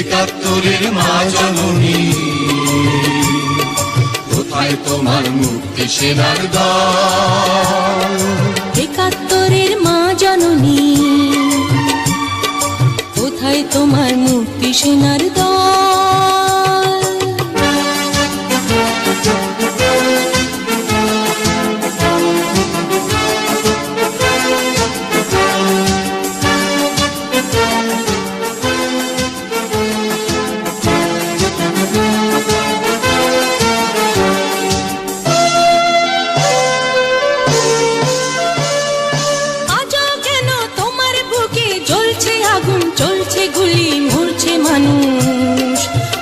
একাত্তরের মা জননী। কোথায় তোমার মুক্তি সেনার দল একাত্তরের মা জননী। কোথায় তোমার মুক্তি সেনার দল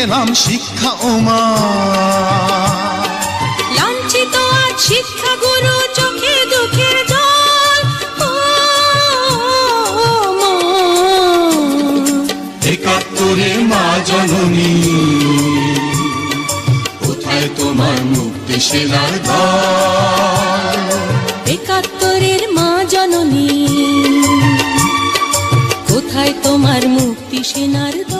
পেলাম শিক্ষা ওমা লাঞ্ছিত আজ শিক্ষা গুরু চোখে দুঃখের জল। একাত্তরে মা জননী কোথায় তোমার মুক্তি দল একাত্তরের মা জননী কোথায় তোমার মুক্তি সেনার দল